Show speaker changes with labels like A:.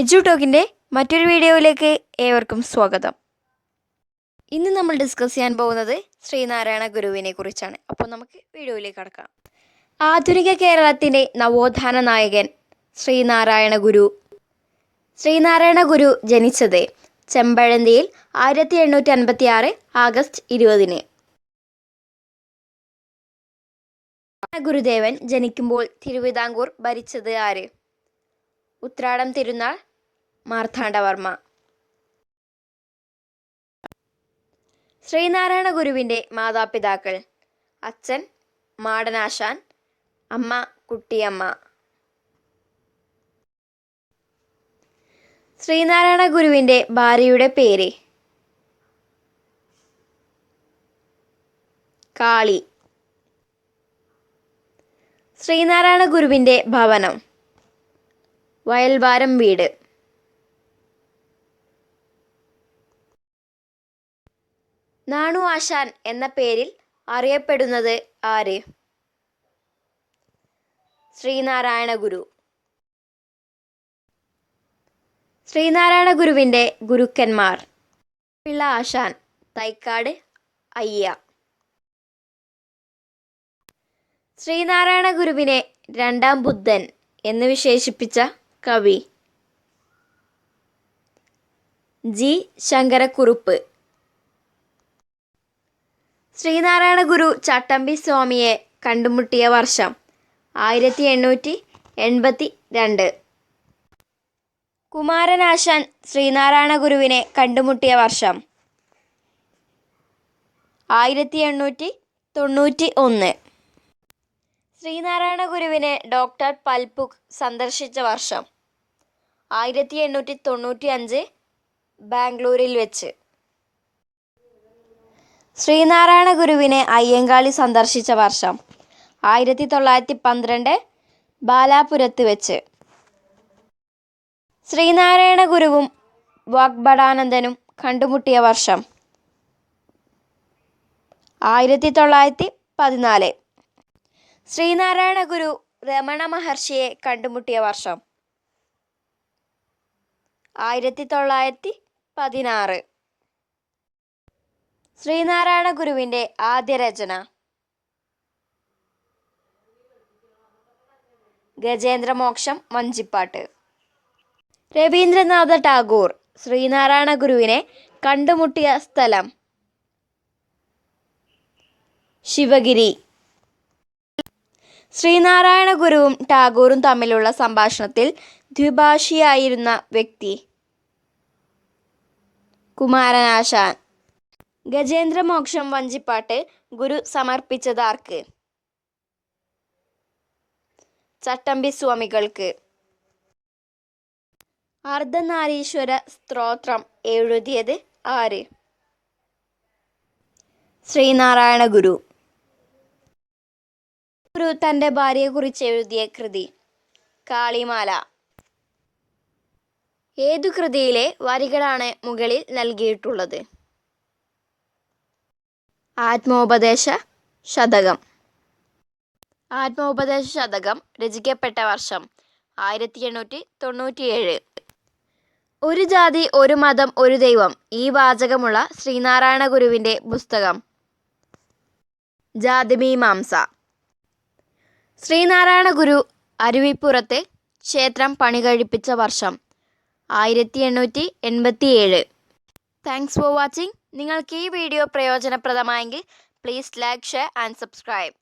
A: എജു ടോക്കിന്റെ മറ്റൊരു വീഡിയോയിലേക്ക് ഏവർക്കും സ്വാഗതം. ഇന്ന് നമ്മൾ ഡിസ്കസ് ചെയ്യാൻ പോകുന്നത് ശ്രീനാരായണ ഗുരുവിനെ കുറിച്ചാണ്. അപ്പോൾ നമുക്ക് വീഡിയോയിലേക്ക് കടക്കാം. ആധുനിക കേരളത്തിന്റെ നവോത്ഥാന നായകൻ ശ്രീനാരായണ ഗുരു. ശ്രീനാരായണ ഗുരു ജനിച്ചത് ചെമ്പഴന്തിയിൽ ആയിരത്തി എണ്ണൂറ്റി അൻപത്തി ആറ് ആഗസ്റ്റ് ഇരുപതിന്. ഗുരുദേവൻ ജനിക്കുമ്പോൾ തിരുവിതാംകൂർ ഭരിച്ചത് ആര്? ഉത്രാടം തിരുനാൾ മാർത്താണ്ഡവർമ്മ. ശ്രീനാരായണ ഗുരുവിന്റെ മാതാപിതാക്കൾ. അച്ഛൻ മാടനാശാൻ അമ്മ കുട്ടിയമ്മ. ശ്രീനാരായണ ഗുരുവിന്റെ ഭാര്യയുടെ പേര്. കാളി. ശ്രീനാരായണ ഗുരുവിന്റെ ഭവനം. വയൽവാരം വീട്. നാണു ആശാൻ എന്ന പേരിൽ അറിയപ്പെടുന്നത് ആര്? ശ്രീനാരായണ ഗുരു. ശ്രീനാരായണ ഗുരുവിന്റെ ഗുരുക്കന്മാർ. പിള്ള ആശാൻ തൈക്കാട് അയ്യ. ശ്രീനാരായണ ഗുരുവിനെ രണ്ടാം ബുദ്ധൻ എന്ന് വിശേഷിപ്പിച്ച കവി. ജി. ശങ്കരക്കുറുപ്പ്. ശ്രീനാരായണ ഗുരു ചട്ടമ്പി സ്വാമിയെ കണ്ടുമുട്ടിയ വർഷം ആയിരത്തി എണ്ണൂറ്റി എൺപത്തി രണ്ട് കുമാരനാശാൻ ശ്രീനാരായണ ഗുരുവിനെ കണ്ടുമുട്ടിയ വർഷം ആയിരത്തി എണ്ണൂറ്റി തൊണ്ണൂറ്റി ഒന്ന് ശ്രീനാരായണ ഗുരുവിനെ ഡോക്ടർ പൽപുക് സന്ദർശിച്ച വർഷം ആയിരത്തി എണ്ണൂറ്റി തൊണ്ണൂറ്റി അഞ്ച് ബാംഗ്ലൂരിൽ വെച്ച്. ശ്രീനാരായണ ഗുരുവിനെ അയ്യങ്കാളി സന്ദർശിച്ച വർഷം ആയിരത്തി തൊള്ളായിരത്തി പന്ത്രണ്ട് ബാലാപുരത്ത് വെച്ച്. ശ്രീനാരായണ ഗുരുവും വാഗ്ഭടാനന്ദനും കണ്ടുമുട്ടിയ വർഷം ആയിരത്തി തൊള്ളായിരത്തി പതിനാല് ശ്രീനാരായണ ഗുരു രമണ മഹർഷിയെ കണ്ടുമുട്ടിയ വർഷം ആയിരത്തി തൊള്ളായിരത്തി പതിനാറ് ശ്രീനാരായണ ഗുരുവിന്റെ ആദ്യ രചന. ഗജേന്ദ്രമോക്ഷം വഞ്ചിപ്പാട്ട് രവീന്ദ്രനാഥ ടാഗോർ ശ്രീനാരായണ ഗുരുവിനെ കണ്ടുമുട്ടിയ സ്ഥലം. ശിവഗിരി. ശ്രീനാരായണ ഗുരുവും ടാഗോറും തമ്മിലുള്ള സംഭാഷണത്തിൽ ദ്വിഭാഷിയായിരുന്ന വ്യക്തി. കുമാരനാശാൻ. ഗജേന്ദ്രമോക്ഷം വഞ്ചിപ്പാട്ട് ഗുരു സമർപ്പിച്ചതാർക്ക്? ചട്ടമ്പി സ്വാമികൾക്ക്. അർദ്ധനാരീശ്വര സ്ത്രോത്രം എഴുതിയത് ആര്? ശ്രീനാരായണ ഗുരു. ഗുരു തന്റെ ഭാര്യയെക്കുറിച്ച് എഴുതിയ കൃതി കാളിമാല. ഏതു കൃതിയിലെ വരികളാണ് മുകളിൽ നൽകിയിട്ടുള്ളത്? ആത്മോപദേശ ശതകം. ആത്മോപദേശ ശതകം രചിക്കപ്പെട്ട വർഷം ആയിരത്തി എണ്ണൂറ്റി തൊണ്ണൂറ്റിയേഴ് ഒരു ജാതി ഒരു മതം ഒരു ദൈവം ഈ വാചകമുള്ള ശ്രീനാരായണ ഗുരുവിന്റെ പുസ്തകം. ജാതിമീമാംസ ശ്രീനാരായണ ഗുരു അരുവിപ്പുറത്തെ ക്ഷേത്രം പണികഴിപ്പിച്ച വർഷം ആയിരത്തി എണ്ണൂറ്റി എൺപത്തി ഏഴ് താങ്ക്സ് ഫോർ വാച്ചിങ് നിങ്ങൾക്ക് ഈ video പ്രയോജനപ്രദമായെങ്കിൽ please like share and subscribe